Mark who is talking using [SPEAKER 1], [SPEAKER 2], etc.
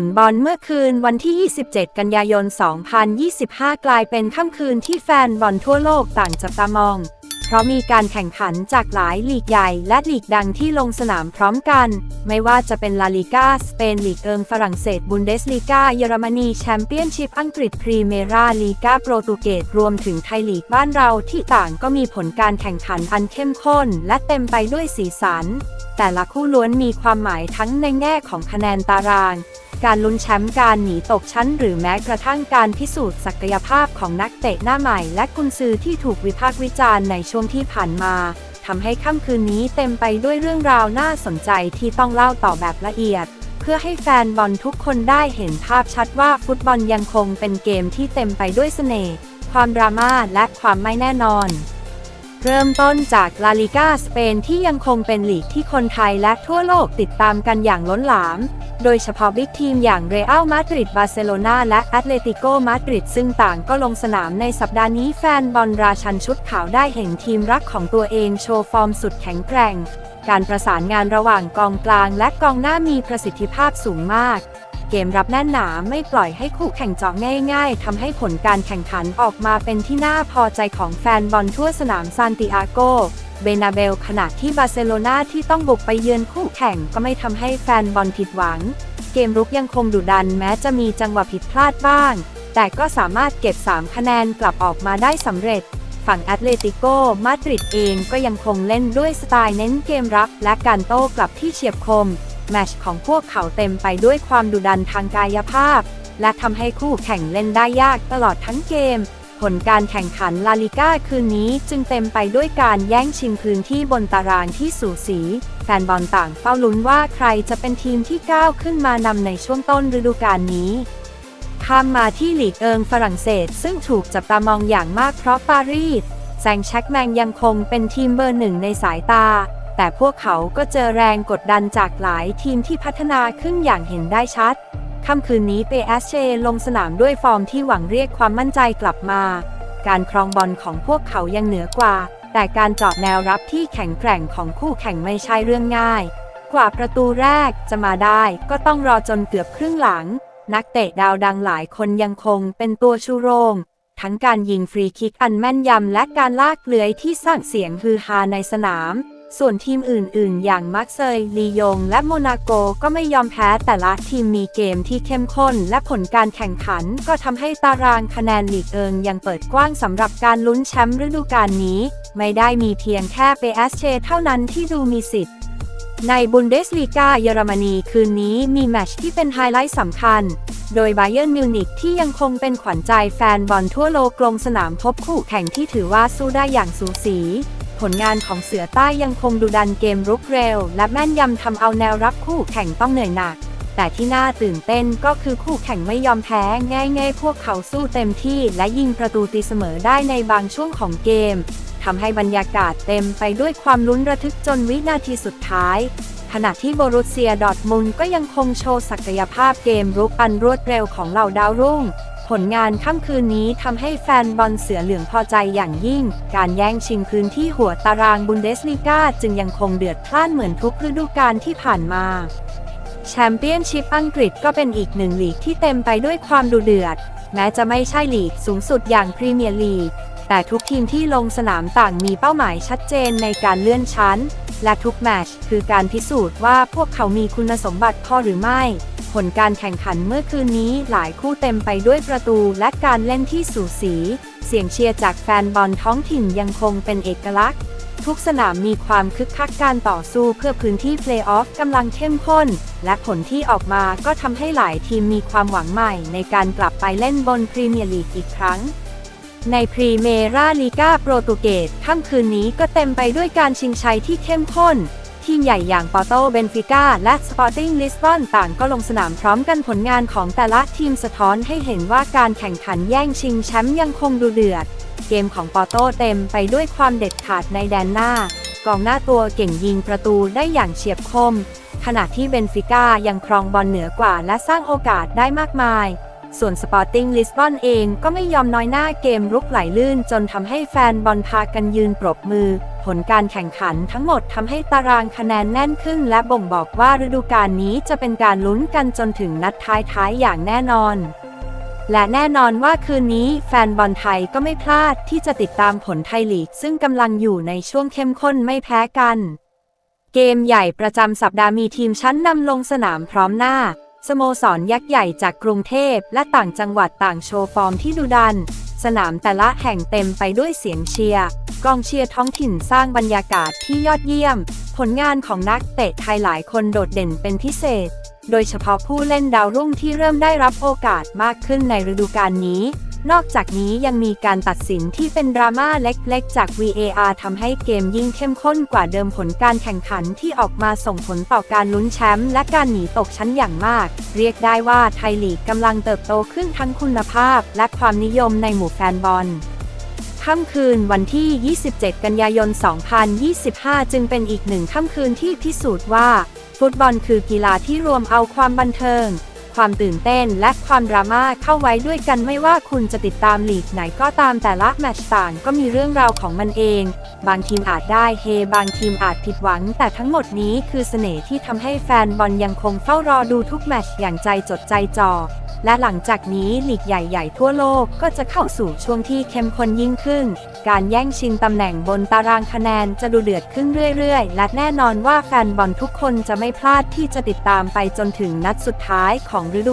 [SPEAKER 1] ลบอลเมื่อคืนวันที่ 27 กันยายน 2025 กลายเป็นค่ำคืนที่แฟนบอลทั่วโลกต่างจับตามอง เพราะมีการแข่งขันจากหลายลีกใหญ่และลีกดังที่ลงสนามพร้อมกัน ไม่ว่าจะเป็นลาลิกาสเปนลีกเอิงฝรั่งเศสบุนเดสลีกาเยอรมนีแชมเปี้ยนชิพอังกฤษพรีเมียราลีกาโปรตุเกสรวมถึงไทยลีกบ้านเราที่ต่างก็มีผลการแข่งขันอันเข้มข้น และเต็มไปด้วยสีสันแต่ละคู่ล้วนมีความหมายทั้งในแง่ของคะแนนตาราง การลุ้นแชมป์การหนีตกชั้น หรือแม้กระทั่งการพิสูจน์ศักยภาพของนักเตะหน้าใหม่ และกุนซือที่ถูกวิพากษ์วิจารณ์ในช่วงที่ผ่านมาทำให้ค่ำคืนนี้เต็มไปด้วยเรื่องราวน่าสนใจที่ต้องเล่าต่อแบบละเอียด เพื่อให้แฟนบอลทุกคนได้เห็นภาพชัดว่าฟุตบอลยังคงเป็นเกมที่เต็มไปด้วยเสน่ห์ความดราม่าและความไม่แน่นอนเริ่มต้นจากลาลิกาสเปนที่ยังคงเป็นลีกที่คนไทยและทั่วโลกติดตามกันอย่างล้นหลาม โดยเฉพาะบิ๊กทีมอย่างเรอัลมาดริดบาร์เซโลนาและแอตเลติโกมาดริดซึ่งต่างก็ลงสนามในสัปดาห์นี้แฟนบอลราชันชุดขาวได้เห็นทีมรักของตัวเองโชว์ฟอร์มสุดแข็งแกร่ง การประสานงานระหว่างกองกลางและกองหน้ามีประสิทธิภาพสูงมากเกมรับแน่นหนาไม่ปล่อยให้คู่แข่งเจาะง่าย ๆทำให้ผลการแข่งขันออกมาเป็นที่น่าพอใจของแฟนบอลทั่วสนามซานติอาโก เบนาเบลขณะที่บาร์เซโลนาที่ต้องบุกไปเยือนคู่แข่งก็ไม่ทำให้แฟนบอลผิดหวัง เกมรุกยังคงดุดันแม้จะมีจังหวะผิดพลาดบ้าง แต่ก็สามารถเก็บ 3 คะแนนกลับออกมาได้สำเร็จ ฝั่งแอตเลติโกมาดริดเองก็ยังคงเล่นด้วยสไตล์เน้นเกมรับและการโต้กลับที่เฉียบคม แมชของพวกเขาเต็มไปด้วยความดุดันทางกายภาพ และทำให้คู่แข่งเล่นได้ยากตลอดทั้งเกม ผลการแข่งขันลาลิก้าคืนนี้จึงเต็มไปด้วยการแย่งชิงพื้นที่บนตารางที่สูสี แฟนบอลต่างเฝ้าลุ้นว่าใครจะเป็นทีมที่ก้าวขึ้นมานำในช่วงต้นฤดูกาลนี้ข้ามมาที่หลีกเอิงฝรั่งเศส ซึ่งถูกจับตามองอย่างมากเพราะปารีสแซงแช็กแมงยังคงเป็นทีมเบอร์หนึ่งในสายตา แต่พวกเขาก็เจอแรงกดดันจากหลายทีมที่พัฒนาขึ้นอย่างเห็นได้ชัด ค่ำคืนนี้เปแอสเชลงสนามด้วยฟอร์มที่หวังเรียกความมั่นใจกลับมา การครองบอลของพวกเขายังเหนือกว่า แต่การเจาะแนวรับที่แข็งแกร่งของคู่แข่งไม่ใช่เรื่องง่าย กว่าประตูแรกจะมาได้ก็ต้องรอจนเกือบครึ่งหลัง นักเตะดาวดังหลายคนยังคงเป็นตัวชูโรง ทั้งการยิงฟรีคิกอันแม่นยำและการลากเลื้อยที่สร้างเสียงฮือฮาในสนาม ส่วนทีมอื่นๆ อย่างมักเซย์ลียง และโมนาโกก็ไม่ยอมแพ้แต่ละทีมมีเกมที่เข้มข้น และผลการแข่งขัน ก็ทำให้ตารางคะแนนลีกเอิงยังเปิดกว้างสำหรับการลุ้นแชมป์ฤดูกาลนี้ ไม่ได้มีเพียงแค่เปแอสเชเท่านั้นที่ดูมีสิทธิ์ในบุนเดสลีกาเยอรมนีคืนนี้มีแมตช์ที่เป็นไฮไลท์สำคัญ โดยไบเย r n ร์มิวนิกที่ยังคงเป็นขวัญใจแฟนบอลทั่วโลกลงสนามพบคู่แข่งที่ถือว่าสู้ได้อย่างสูสี ผลงานของเสือใต้ยังคงดุดันเกมรุกเร็ว และแม่นยำทำเอาแนวรับคู่แข่งต้องเหนื่อยหนัก แต่ที่น่าตื่นเต้นก็คือคู่แข่งไม่ยอมแพ้ง่ายๆ พวกเขาสู้เต็มที่และยิงประตูตีเสมอได้ในบางช่วงของเกมทำให้บรรยากาศเต็มไปด้วยความลุ้นระทึกจนวินาทีสุดท้ายขณะที่โบรุสเซียดอร์ทมุนก็ยังคงโชว์ศักยภาพเกมรุกอันรวดเร็วของเหล่าดาวรุ่ง ผลงานค่ำคืนนี้ทำให้แฟนบอลเสือเหลืองพอใจอย่างยิ่ง การแย่งชิงพื้นที่หัวตารางบุนเดสลีกาจึงยังคงเดือดพล่านเหมือนทุกฤดูกาลที่ผ่านมาแชมเปี้ยนชิพอังกฤษก็เป็นอีกหนึ่งลีกที่เต็มไปด้วยความดุเดือด แม้จะไม่ใช่ลีกสูงสุดอย่างพรีเมียร์ลีก แต่ทุกทีมที่ลงสนามต่างมีเป้าหมายชัดเจนในการเลื่อนชั้น และทุกแมตช์คือการพิสูจน์ว่าพวกเขามีคุณสมบัติพอหรือไม่ ผลการแข่งขันเมื่อคืนนี้หลายคู่เต็มไปด้วยประตูและการเล่นที่สูสี เสียงเชียร์จากแฟนบอลท้องถิ่นยังคงเป็นเอกลักษณ์ ทุกสนามมีความคึกคักการต่อสู้เพื่อพื้นที่เพลย์ออฟกำลังเข้มข้น และผลที่ออกมาก็ทำให้หลายทีมมีความหวังใหม่ในการกลับไปเล่นบนพรีเมียร์ลีกอีกครั้งในพรีเมราลีกาโปรตุเกสค่ำคืนนี้ก็เต็มไปด้วยการชิงชัยที่เข้มข้น ทีมใหญ่อย่างปอโตเบนฟิก้าและสปอร์ติ้งลิสบอนต่างก็ลงสนามพร้อมกันผลงานของแต่ละทีมสะท้อนให้เห็นว่าการแข่งขันแย่งชิงแชมป์ยังคงดูเดือด เกมของปอโตเต็มไปด้วยความเด็ดขาดในแดนหน้า กองหน้าตัวเก่งยิงประตูได้อย่างเฉียบคม ขณะที่เบนฟิก้ายังครองบอลเหนือกว่าและสร้างโอกาสได้มากมายส่วนสปอร์ติ้งลิสบอนเองก็ไม่ยอมน้อยหน้าเกมรุกไหลลื่นจนทำให้แฟนบอลพากันยืนปรบมือ ผลการแข่งขันทั้งหมดทำให้ตารางคะแนนแน่นขึ้น และบ่งบอกว่าฤดูกาลนี้จะเป็นการลุ้นกันจนถึงนัดท้ายๆอย่างแน่นอน และแน่นอนว่าคืนนี้แฟนบอลไทยก็ไม่พลาดที่จะติดตามผลไทยลีก ซึ่งกำลังอยู่ในช่วงเข้มข้นไม่แพ้กัน เกมใหญ่ประจำสัปดาห์มีทีมชั้นนำลงสนามพร้อมหน้าสโมสรยักษ์ใหญ่จากกรุงเทพและต่างจังหวัดต่างโชว์ฟอร์มที่ดุดัน สนามแต่ละแห่งเต็มไปด้วยเสียงเชียร์ กองเชียร์ท้องถิ่นสร้างบรรยากาศที่ยอดเยี่ยม ผลงานของนักเตะไทยหลายคนโดดเด่นเป็นพิเศษ โดยเฉพาะผู้เล่นดาวรุ่งที่เริ่มได้รับโอกาสมากขึ้นในฤดูกาลนี้ นอกจากนี้ยังมีการตัดสินที่เป็นดราม่าเล็กๆ จาก VAR ทำให้เกมยิ่งเข้มข้นกว่าเดิมผลการแข่งขันที่ออกมาส่งผลต่อการลุ้นแชมป์และการหนีตกชั้นอย่างมาก เรียกได้ว่าไทยลีกกำลังเติบโตขึ้นทั้งคุณภาพ และความนิยมในหมู่แฟนบอล ค่ำคืนวันที่ 27 กันยายน 2025 จึงเป็นอีกหนึ่งค่ำคืนที่พิสูจน์ว่า ฟุตบอลคือกีฬาที่รวมเอาความบันเทิง ความตื่นเต้นและความดราม่าเข้าไว้ด้วยกันไม่ว่าคุณจะติดตามลีกไหนก็ตามแต่ละแมตช์ต่างก็มีเรื่องราวของมันเอง บางทีมอาจได้เฮ บางทีมอาจผิดหวัง แต่ทั้งหมดนี้คือเสน่ห์ที่ทำให้แฟนบอลยังคงเฝ้ารอดูทุกแมตช์อย่างใจจดใจจ่อ และหลังจากนี้ลีกใหญ่ๆ ทั่วโลกก็จะเข้าสู่ช่วงที่เข้มข้นยิ่งขึ้น การแย่งชิงตำแหน่งบนตารางคะแนนจะดูเดือดขึ้นเรื่อยๆ และแน่นอนว่าแฟนบอลทุกคนจะไม่พลาดที่จะติดตามไปจนถึงนัดสุดท้ายของฤดู